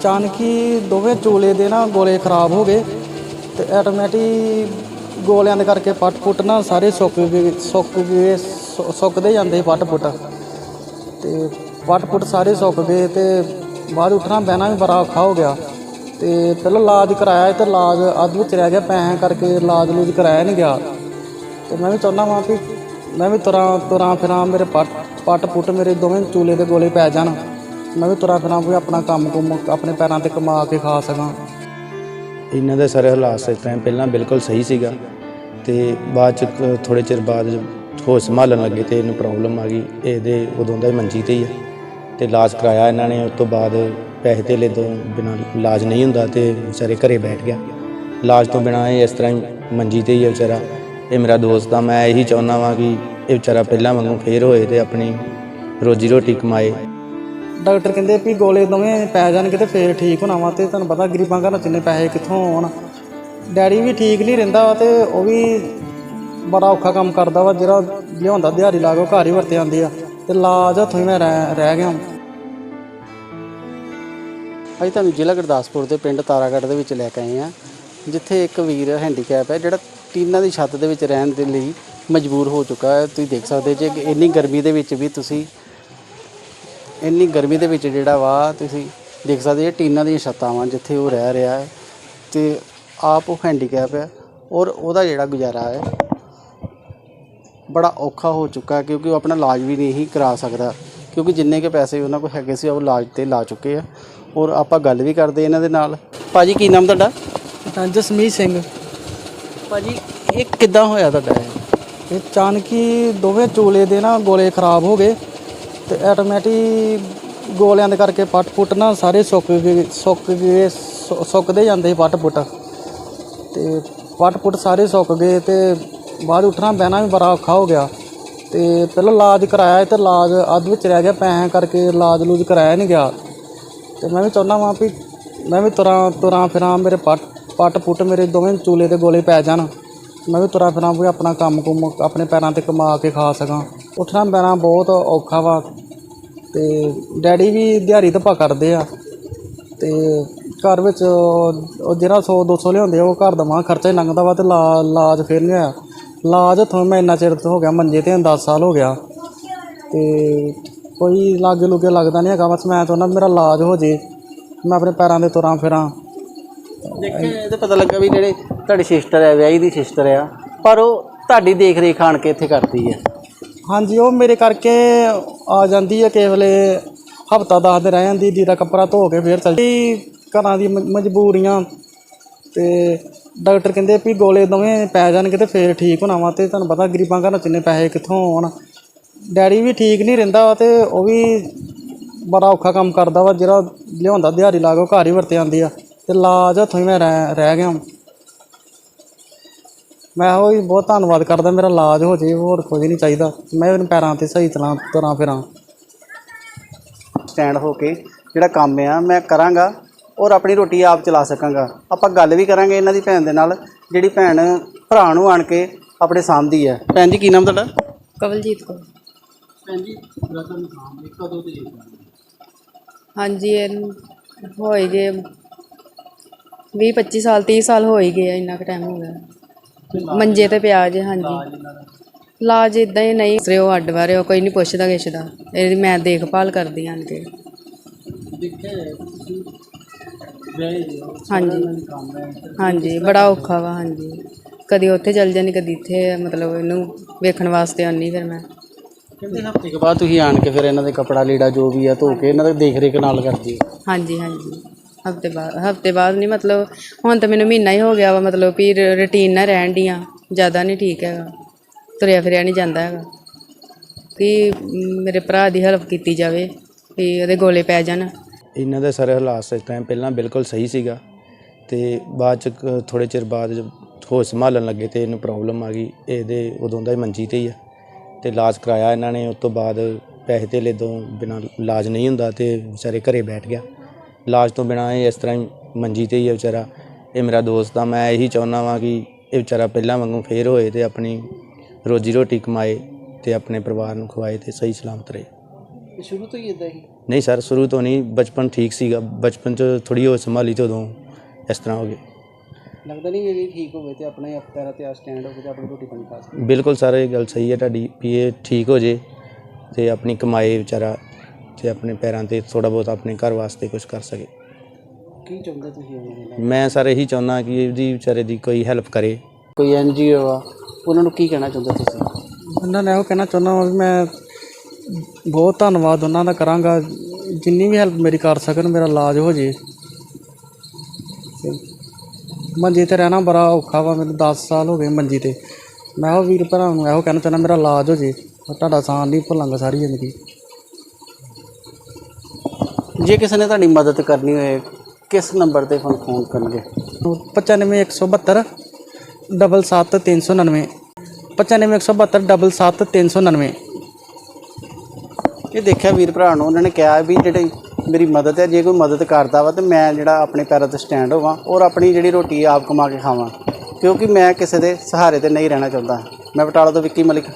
ਅਚਾਨਕ ਹੀ ਦੋਵੇਂ ਚੂਲੇ ਦੇ ਨਾ ਗੋਲੇ ਖਰਾਬ ਹੋ ਗਏ ਤੇ ਆਟੋਮੈਟਿਕ ਗੋਲਿਆਂ ਦੇ ਕਰਕੇ ਪੱਟ ਪੁੱਟ ਨਾ ਸਾਰੇ ਸੁੱਕ ਗਏ ਸੁੱਕ ਗਏ, ਸੁ- ਸੁੱਕਦੇ ਜਾਂਦੇ ਪੱਟ ਪੁੱਟ। ਤੇ ਪੱਟ ਪੁੱਟ ਸਾਰੇ ਸੁੱਕ ਗਏ ਤੇ ਬਾਅਦ ਉੱਠਣਾ ਬਹਿਣਾ ਵੀ ਬੜਾ ਔਖਾ ਹੋ ਗਿਆ। ਤੇ ਪਹਿਲਾਂ ਇਲਾਜ ਕਰਾਇਆ ਤੇ ਇਲਾਜ ਅੱਧ ਵਿੱਚ ਰਹਿ ਗਿਆ, ਪੈਸਿਆਂ ਕਰਕੇ ਇਲਾਜ ਲੂਜ ਕਰਾਇਆ ਨਹੀਂ ਗਿਆ। ਤੇ ਮੈਂ ਵੀ ਚਾਹੁੰਦਾ ਵਾਂ ਵੀ ਮੈਂ ਵੀ ਤੁਰਾਂ ਤੁਰਾਂ ਫਿਰਾਂ, ਮੇਰੇ ਪੱਟ ਪੱਟ ਪੁੱਟ ਮੇਰੇ ਦੋਵੇਂ ਚੂਲੇ ਦੇ ਗੋਲੇ ਪੈ ਜਾਣ। ਮੈਂ ਵੀ ਤੁਰਾਂ ਫਿਰਾਂ ਕੋਈ ਆਪਣਾ ਕੰਮ ਕੁਮ ਆਪਣੇ ਪੈਰਾਂ ਤੇ ਕਮਾ ਕੇ ਖਾ ਸਕਾਂ। ਇਹਨਾਂ ਦਾ ਸਾਰੇ ਹਾਲਾਤ ਇਸ ਟਾਈਮ ਪਹਿਲਾਂ ਬਿਲਕੁਲ ਸਹੀ ਸੀਗਾ ਤੇ ਬਾਅਦ ਚ ਥੋੜੇ ਚਿਰ ਬਾਅਦ ਹੋਸ਼ ਸੰਭਾਲਣ ਲੱਗੇ ਤੇ ਇਹਨੂੰ ਪ੍ਰੋਬਲਮ ਆ ਗਈ। ਇਹਦੇ ਉਦੋਂ ਦਾ ਹੀ ਮੰਜੀ ਤੇ ਹੀ ਆ। ਤੇ ਇਲਾਜ ਕਰਾਇਆ ਇਹਨਾਂ ਨੇ, ਉਸ ਤੋਂ ਬਾਅਦ ਪੈਸੇ ਧੇਲੇ ਤੋਂ ਬਿਨਾਂ ਇਲਾਜ ਨਹੀਂ ਹੁੰਦਾ ਤੇ ਵਿਚਾਰੇ ਘਰੇ ਬੈਠ ਗਿਆ। ਇਲਾਜ ਤੋਂ ਬਿਨਾਂ ਇਹ ਇਸ ਤਰ੍ਹਾਂ ਹੀ ਮੰਜੀ ਤੇ ਹੀ ਹੈ ਵਿਚਾਰਾ। ਇਹ ਮੇਰਾ ਦੋਸਤ ਆ, ਮੈਂ ਇਹੀ ਚਾਹੁੰਦਾ ਵਾਂ ਕਿ ਇਹ ਵਿਚਾਰਾ ਪਹਿਲਾਂ ਵਾਂਗੂ ਫੇਰ ਹੋਏ ਤੇ ਆਪਣੀ ਰੋਜੀ ਰੋਟੀ ਕਮਾਏ। ਡਾਕਟਰ ਕਹਿੰਦੇ ਵੀ ਗੋਲੇ ਦੋਵੇਂ ਪੈ ਜਾਣਗੇ ਤੇ ਫੇਰ ਠੀਕ ਹੋਣਾ ਵਾ ਤੇ ਤੁਹਾਨੂੰ ਪਤਾ ਗਰੀਬਾਂ ਘਰਾਂ ਚ ਇੰਨੇ ਪੈਸੇ ਕਿੱਥੋਂ ਆਉਣ। ਡੈਡੀ ਵੀ ਠੀਕ ਨਹੀਂ ਰਹਿੰਦਾ ਵਾ ਤੇ ਉਹ ਵੀ ਬੜਾ ਔਖਾ ਕੰਮ ਕਰਦਾ ਵਾ, ਜਿਹੜਾ ਲਿਆਉਂਦਾ ਦਿਹਾੜੀ ਲਾ ਕੇ ਉਹ ਘਰ ਹੀ ਵਰਤੇ ਜਾਂਦੀ ਆ। ਤੇ ਇਲਾਜ ਹੱਥੋਂ ਹੀ ਮੈਂ ਰਹਿ ਰਹਿ ਗਿਆ ਅਸੀਂ ਤੁਹਾਨੂੰ ਜ਼ਿਲ੍ਹਾ ਗੁਰਦਾਸਪੁਰ ਦੇ ਪਿੰਡ ਤਾਰਾਗੜ੍ਹ ਦੇ ਵਿੱਚ ਲੈ ਕੇ ਆਏ ਆ, ਜਿੱਥੇ ਇੱਕ ਵੀਰ ਹੈਂਡੀਕੈਪ ਹੈ, ਜਿਹੜਾ ਟੀਨਾਂ ਦੀ ਛੱਤ ਦੇ ਵਿੱਚ ਰਹਿਣ ਦੇ ਲਈ ਮਜਬੂਰ ਹੋ ਚੁੱਕਾ ਹੈ। ਤੁਸੀਂ ਦੇਖ ਸਕਦੇ ਜੇ ਇੰਨੀ ਗਰਮੀ ਦੇ ਵਿੱਚ ਵੀ ਤੁਸੀਂ ਇੰਨੀ ਗਰਮੀ ਦੇ ਵਿੱਚ ਜਿਹੜਾ ਵਾ ਤੁਸੀਂ ਦੇਖ ਸਕਦੇ ਜੇ ਟੀਨਾਂ ਦੀਆਂ ਛੱਤਾਂ ਵਾਂ ਜਿੱਥੇ ਉਹ ਰਹਿ ਰਿਹਾ ਹੈ ਤੇ ਆਪ ਉਹ ਹੈਂਡੀਕੈਪ ਹੈ ਔਰ ਉਹਦਾ ਜਿਹੜਾ ਗੁਜ਼ਾਰਾ ਹੈ ਬੜਾ ਔਖਾ ਹੋ ਚੁੱਕਾ ਕਿਉਂਕਿ ਉਹ ਆਪਣਾ ਇਲਾਜ ਵੀ ਨਹੀਂ ਕਰਾ ਸਕਦਾ। ਕਿਉਂਕਿ ਜਿੰਨੇ ਕੇ ਪੈਸੇ ਉਹਨਾਂ ਕੋਲ ਹੈਗੇ ਸੀ ਉਹ ਇਲਾਜ ਤੇ ਲਾ ਚੁੱਕੇ ਆ। ਔਰ ਆਪਾਂ ਗੱਲ ਵੀ ਕਰਦੇ ਇਹਨਾਂ ਦੇ ਨਾਲ। ਭਾਜੀ ਕੀ ਨਾਮ ਤੁਹਾਡਾ? ਜਸਮੀਤ ਸਿੰਘ। ਭਾਜੀ ਇਹ ਕਿੱਦਾਂ ਹੋਇਆ ਤੁਹਾਡਾ ਇਹ? ਅਚਾਨਕ ਹੀ ਦੋਵੇਂ ਚੂਲੇ ਦੇ ਨਾ ਗੋਲੇ ਖਰਾਬ ਹੋ ਗਏ। ਤੇ ਆਟੋਮੈਟਿਕ ਗੋਲਿਆਂ ਦੇ ਕਰਕੇ ਪੱਟ ਪੁੱਟ ਨਾ ਸਾਰੇ ਸੁੱਕ ਗਏ ਸੁੱਕ ਗਏ, ਸੁ- ਸੁੱਕਦੇ ਜਾਂਦੇ ਸੀ ਪੱਟ ਪੁੱਟ। ਤੇ ਪੱਟ ਪੁੱਟ ਸਾਰੇ ਸੁੱਕ ਗਏ ਤੇ ਬਾਅਦ ਉੱਠਣਾ ਬਹਿਣਾ ਵੀ ਬੜਾ ਔਖਾ ਹੋ ਗਿਆ। ਤੇ ਪਹਿਲਾਂ ਇਲਾਜ ਕਰਾਇਆ ਤੇ ਇਲਾਜ ਅੱਧ ਵਿੱਚ ਰਹਿ ਗਿਆ, ਪੈਸਿਆਂ ਕਰਕੇ ਇਲਾਜ ਲੂਜ ਕਰਾਇਆ ਨਹੀਂ ਗਿਆ। ਤੇ ਮੈਂ ਵੀ ਚਾਹੁੰਦਾ ਵਾਂ ਵੀ ਮੈਂ ਵੀ ਤੁਰਾਂ ਤੁਰਾਂ ਫਿਰਾਂ ਮੇਰੇ ਪੱਟ ਪੱਟ ਪੁੱਟ ਮੇਰੇ ਦੋਵੇਂ ਚੂਲੇ ਦੇ ਗੋਲੇ ਪੈ ਜਾਣ। ਮੈਂ ਵੀ ਤੁਰਾਂ ਫਿਰਾਂ, ਵੀ ਆਪਣਾ ਕੰਮ ਕੁਮ ਆਪਣੇ ਪੈਰਾਂ ਤੇ ਕਮਾ ਕੇ ਖਾ ਸਕਾਂ। ਉੱਠਣਾ ਬਹਿਣਾ ਬਹੁਤ ਔਖਾ ਵਾ। ਤੇ ਡੈਡੀ ਵੀ ਦਿਹਾੜੀ ਧੱਪਾ ਕਰਦੇ ਆ। ਤੇ ਘਰ ਵਿੱਚ ਉਹ ਉਹ ਜਿਹੜਾ 100 200 ਲਿਆਉਂਦੇ ਆ, ਉਹ ਘਰ ਦਾ ਮਾਂ ਖਰਚਾ ਹੀ ਲੰਘਦਾ ਵਾ ਤੇ ਲਾ- ਇਲਾਜ ਫਿਰ ਨਹੀਂ ਹੋਇਆ ਇਲਾਜ ਹੱਥੋਂ ਮੈਂ ਇੰਨਾ ਚਿਰ ਤੋਂ ਹੋ ਗਿਆ, ਮੰਜੇ ਤੇ 10 ਸਾਲ ਹੋ ਗਿਆ। ਤੇ ਕੋਈ ਲਾਗੇ ਲੁਗੇ ਲੱਗਦਾ ਨਹੀਂ ਹੈਗਾ, ਬਸ ਮੈਂ ਚਾਹੁੰਦਾ ਮੇਰਾ ਇਲਾਜ ਹੋ ਜੇ। ਮੈਂ ਆਪਣੇ ਪੈਰਾਂ ਦੇ ਤੁਰਾਂ ਫਿਰਾਂ। ਦੇਖਿਆ ਇਹ ਤਾਂ ਪਤਾ ਲੱਗਾ ਵੀ ਜਿਹੜੇ ਤੁਹਾਡੀ ਸਿਸਟਰ ਹੈ, ਵਿਆਹੀ ਦੀ ਸਿਸਟਰ ਆ, ਪਰ ਉਹ ਤੁਹਾਡੀ ਦੇਖ ਰੇਖ ਆਣ ਕੇ ਇੱਥੇ ਕਰਦੀ ਹੈ ਹਾਂਜੀ, ਉਹ ਮੇਰੇ ਕਰਕੇ ਆ ਜਾਂਦੀ ਹੈ ਕਿਸੇ ਵੇਲੇ ਹਫਤਾ ਦਸ ਦਿਨ ਰਹਿ ਜਾਂਦੀ ਦੀ ਦਾ ਕੱਪੜਾ ਧੋ ਕੇ ਫੇਰ ਚੱਲ ਜਾਂਦੀ। ਘਰਾਂ ਦੀ ਮ- ਮਜਬੂਰੀਆਂ ਤੇ ਡਾਕਟਰ ਕਹਿੰਦੇ ਵੀ ਗੋਲੇ ਦੋਵੇਂ ਪੈ ਜਾਣਗੇ ਤੇ ਫੇਰ ਠੀਕ ਹੋਣਾ ਵਾ ਤੇ ਤੁਹਾਨੂੰ ਪਤਾ ਗਰੀਬਾਂ ਘਰਾਂ ਚ ਇੰਨੇ ਪੈਸੇ ਕਿੱਥੋਂ ਆਉਣ। ਡੈਡੀ ਵੀ ਠੀਕ ਨਹੀਂ ਰਹਿੰਦਾ ਵਾ ਤੇ ਉਹ ਵੀ ਬੜਾ ਔਖਾ ਕੰਮ ਕਰਦਾ ਵਾ ਜਿਹੜਾ ਲਿਆਉਂਦਾ ਦਿਹਾੜੀ ਲਾ ਕੇ ਉਹ ਘਰ ਹੀ ਵਰਤੇ ਜਾਂਦੀ ਆ। ਤੇ ਇਲਾਜ ਹੱਥੋਂ ਹੀ ਮੈਂ ਰਹਿ ਰਹਿ ਗਿਆ ਮੈਂ ਉਹ ਹੀ ਬਹੁਤ ਧੰਨਵਾਦ ਕਰਦਾ ਮੇਰਾ ਇਲਾਜ ਹੋ ਜੇ ਹੋਰ ਕੁਝ ਨਹੀਂ ਚਾਹੀਦਾ। ਮੈਂ ਆਪਣੇ ਪੈਰਾਂ ਤੇ ਸਹੀ ਤਰ੍ਹਾਂ ਤੁਰਾਂ ਫਿਰਾਂ। ਸਟੈਂਡ ਹੋ ਕੇ ਜਿਹੜਾ ਕੰਮ ਆ ਮੈਂ ਕਰਾਂਗਾ ਔਰ ਆਪਣੀ ਰੋਟੀ ਆਪ ਚਲਾ ਸਕਾਂਗਾ। ਆਪਾਂ ਗੱਲ ਵੀ ਕਰਾਂਗੇ ਇਹਨਾਂ ਦੀ ਭੈਣ ਦੇ ਨਾਲ ਜਿਹੜੀ ਭੈਣ ਭਰਾ ਨੂੰ ਆਣ ਕੇ ਆਪਣੇ ਸਾਂਭਦੀ ਹੈ ਭੈਣ ਜੀ ਕੀ ਨਾਮ ਤੁਹਾਡਾ? ਕਵਲਜੀਤ ਕੌਰ। ਭੈਣ ਜੀ ਰਤਨ ਸਾਂਭ ਕਦੋਂ ਤੇ ਹਾਂਜੀ ਇਹ ਹੋਏ ਜੇ 20 25 ਸਾਲ 30 ਸਾਲ ਹੋ ਹੀ ਗਏ ਇੰਨਾ ਕੁ ਟਾਈਮ ਹੋ ਗਿਆ। ਮੰਜੇ ਤੇ ਪਿਆ ਜੇ ਹਾਂਜੀ। ਇਲਾਜ ਇਦਾਂ ਹੀ ਨਹੀਂ। ਸਿਰੇ ਉਹ ਅੱਡ ਵਾਰੇ ਉਹ ਕੋਈ ਨਹੀਂ ਪੁੱਛਦਾ ਕਿਛਦਾ ਇਹਦੀ ਮੈਂ ਦੇਖਭਾਲ ਕਰਦੀ ਹੋ, ਹਾਂਜੀ। ਕੰਮ ਹੈ। ਹਾਂਜੀ ਬੜਾ ਔਖਾ ਵਾ ਹਾਂਜੀ। ਕਦੀ ਉੱਥੇ ਚੱਲ ਜਾਂਦੀ ਕਦੀ ਇੱਥੇ ਮਤਲਬ ਇਹਨੂੰ ਵੇਖਣ ਵਾਸਤੇ ਆਉਣੀ ਫਿਰ ਮੈਂ। ਕਹਿੰਦੇ ਹਫ਼ਤੇ ਕੇ ਬਾਅਦ ਤੁਸੀਂ ਆਣ ਕੇ ਫਿਰ ਇਹਨਾਂ ਦੇ ਕਪੜਾ ਲੀੜਾ ਜੋ ਵੀ ਆ ਧੋ ਕੇ ਇਹਨਾਂ ਦਾ ਦੇਖ ਰੇਖ ਨਾਲ ਕਰਦੀ ਹਾਂਜੀ ਹਾਂਜੀ। ਹਫ਼ਤੇ ਬਾਅਦ ਹਫ਼ਤੇ ਬਾਅਦ ਨਹੀਂ ਮਤਲਬ ਹੁਣ ਤਾਂ ਮੈਨੂੰ ਮਹੀਨਾ ਹੀ ਹੋ ਗਿਆ ਵਾ, ਮਤਲਬ ਵੀ ਰੁਟੀਨ ਨਾਲ ਰਹਿਣ ਡੀਆਂ ਜ਼ਿਆਦਾ ਨਹੀਂ ਠੀਕ ਹੈਗਾ, ਤੁਰਿਆ ਫਿਰਿਆ ਨਹੀਂ ਜਾਂਦਾ ਹੈਗਾ। ਵੀ ਮੇਰੇ ਭਰਾ ਦੀ ਹੈਲਪ ਕੀਤੀ ਜਾਵੇ, ਵੀ ਉਹਦੇ ਗੋਲੇ ਪੈ ਜਾਣ। ਇਹਨਾਂ ਦਾ ਸਾਰੇ ਹਾਲਾਤ ਇਸ ਟਾਈਮ ਪਹਿਲਾਂ ਬਿਲਕੁਲ ਸਹੀ ਸੀਗਾ, ਤੇ ਬਾਅਦ ਚ ਥੋੜੇ ਚਿਰ ਬਾਅਦ ਜਦ ਹੋਸ਼ ਸੰਭਾਲਣ ਲੱਗੇ ਤੇ ਇਹਨੂੰ ਪ੍ਰੋਬਲਮ ਆ ਗਈ, ਇਹਦੇ ਉਦੋਂ ਦਾ ਹੀ ਮੰਜੀ ਤੇ ਹੀ ਆ। ਤੇ ਇਲਾਜ ਕਰਾਇਆ ਇਹਨਾਂ ਨੇ, ਉਸ ਤੋਂ ਬਾਅਦ ਪੈਸੇ ਧੇਲੇ ਤੋਂ ਬਿਨਾਂ ਇਲਾਜ ਨਹੀਂ ਹੁੰਦਾ ਤੇ ਵਿਚਾਰੇ ਘਰੇ ਬੈਠ ਗਿਆ। ਇਲਾਜ ਤੋਂ ਬਿਨਾਂ ਇਹ ਇਸ ਤਰ੍ਹਾਂ ਹੀ ਮੰਜੀ ਤੇ ਹੀ ਹੈ ਵਿਚਾਰਾ। ਇਹ ਮੇਰਾ ਦੋਸਤ ਆ ਮੈਂ ਇਹੀ ਚਾਹੁੰਦਾ ਵਾਂ ਕਿ ਇਹ ਵਿਚਾਰਾ ਪਹਿਲਾਂ ਵਾਂਗੂ ਫੇਰ ਹੋਏ ਤੇ ਆਪਣੀ ਰੋਜੀ ਰੋਟੀ ਕਮਾਏ ਤੇ ਆਪਣੇ ਪਰਿਵਾਰ ਨੂੰ ਖਵਾਏ ਤੇ ਸਹੀ ਸਲਾਮਤ ਰਹੇ। ਇਹ ਸ਼ੁਰੂ ਤੋਂ ਹੀ ਇਦਾਂ ਹੀ? ਨਹੀਂ ਸਰ ਸ਼ੁਰੂ ਤੋਂ ਨਹੀਂ ਬਚਪਨ ਠੀਕ ਸੀਗਾ। ਬਚਪਨ 'ਚ ਥੋੜੀ ਹੋਸ਼ ਸੰਭਾਲੀ ਤੇ ਉਦੋਂ ਇਸ ਤਰ੍ਹਾਂ ਹੋ ਗਿਆ ਲੱਗਦਾ ਨਹੀਂ ਇਹ ਠੀਕ ਹੋਵੇ ਤੇ ਆਪਣੇ ਆਪ ਪੈਰਾਂ ਤੇ ਆ ਸਟੈਂਡ ਹੋ ਕੇ ਤੇ ਆਪਣੀ ਰੋਟੀ ਪਾਣੀ ਖਾ ਸਕੇ। ਬਿਲਕੁਲ ਸਰ ਇਹ ਗੱਲ ਸਹੀ ਹੈ ਤੁਹਾਡੀ ਵੀ ਇਹ ਠੀਕ ਹੋ ਜੇ ਤੇ ਆਪਣੀ ਕਮਾਈ ਵਿਚਾਰਾ ਤੇ ਆਪਣੇ ਪੈਰਾਂ ਤੇ ਥੋੜਾ ਬਹੁਤ ਆਪਣੇ ਘਰ ਵਾਸਤੇ ਕੁਝ ਕਰ ਸਕੇ। ਕੀ ਚਾਹੁੰਦੇ ਤੁਸੀਂ ਉਹਨਾਂ ਦੇ ਨਾਲ ਮੈਂ ਸਰ ਇਹੀ ਚਾਹੁੰਦਾ ਕਿ ਇਹਦੀ ਵਿਚਾਰੇ ਦੀ ਕੋਈ ਹੈਲਪ ਕਰੇ। ਕੋਈ ਐਨਜੀਓ ਆ ਉਹਨਾਂ ਨੂੰ ਕੀ ਕਹਿਣਾ ਚਾਹੁੰਦੇ ਤੁਸੀਂ? ਉਹਨਾਂ ਨੇ ਇਹੋ ਕਹਿਣਾ ਚਾਹੁੰਦਾ ਹਾਂ ਵੀ ਮੈਂ ਬਹੁਤ ਧੰਨਵਾਦ ਉਹਨਾਂ ਦਾ ਕਰਾਂਗਾ ਜਿੰਨੀ ਵੀ ਹੈਲਪ ਮੇਰੀ ਕਰ ਸਕਣ ਮੇਰਾ ਇਲਾਜ ਹੋ ਜੇ। ਮੰਜੀ ਤੇ ਰਹਿਣਾ ਬੜਾ ਔਖਾ ਵਾ ਮੈਨੂੰ 10 ਸਾਲ ਹੋ ਗਏ ਮੰਜੀ ਤੇ। ਮੈਂ ਉਹ ਵੀਰ ਭਰਾ ਨੂੰ ਇਹੋ ਕਹਿਣਾ ਚਾਹੁੰਦਾ ਮੇਰਾ ਇਲਾਜ ਹੋ ਜੇ ਤੁਹਾਡਾ ਸਾਥ ਨਹੀਂ ਭੁੱਲਾਂਗਾ ਸਾਰੀ ਜ਼ਿੰਦਗੀ। ਜੇ ਕਿਸੇ ਨੇ ਤੁਹਾਡੀ ਮਦਦ ਕਰਨੀ ਹੋਏ ਕਿਸ ਨੰਬਰ ਤੇ ਫੋਨ ਫੋਨ ਕਰਨਗੇ? 95 172 77 399 95 172 77 399 ਇਹ ਦੇਖਿਆ ਵੀਰ ਭਰਾ ਨੂੰ ਉਹਨਾਂ ਨੇ ਕਿਹਾ ਵੀ ਜਿਹੜੀ ਮੇਰੀ ਮਦਦ ਹੈ ਜੇ ਕੋਈ ਮਦਦ ਕਰਦਾ ਵਾ ਤੇ ਮੈਂ ਜਿਹੜਾ ਆਪਣੇ ਪੈਰਾਂ ਤੇ ਸਟੈਂਡ ਹੋਵਾਂ ਔਰ ਆਪਣੀ ਜਿਹੜੀ ਰੋਟੀ ਆਪ ਕਮਾ ਕੇ ਖਾਵਾਂ। ਕਿਉਂਕਿ ਮੈਂ ਕਿਸੇ ਦੇ ਸਹਾਰੇ ਤੇ ਨਹੀਂ ਰਹਿਣਾ ਚਾਹੁੰਦਾ। ਮੈਂ ਬਟਾਲਾ ਤੋਂ ਵਿੱਕੀ ਮਲਿਕ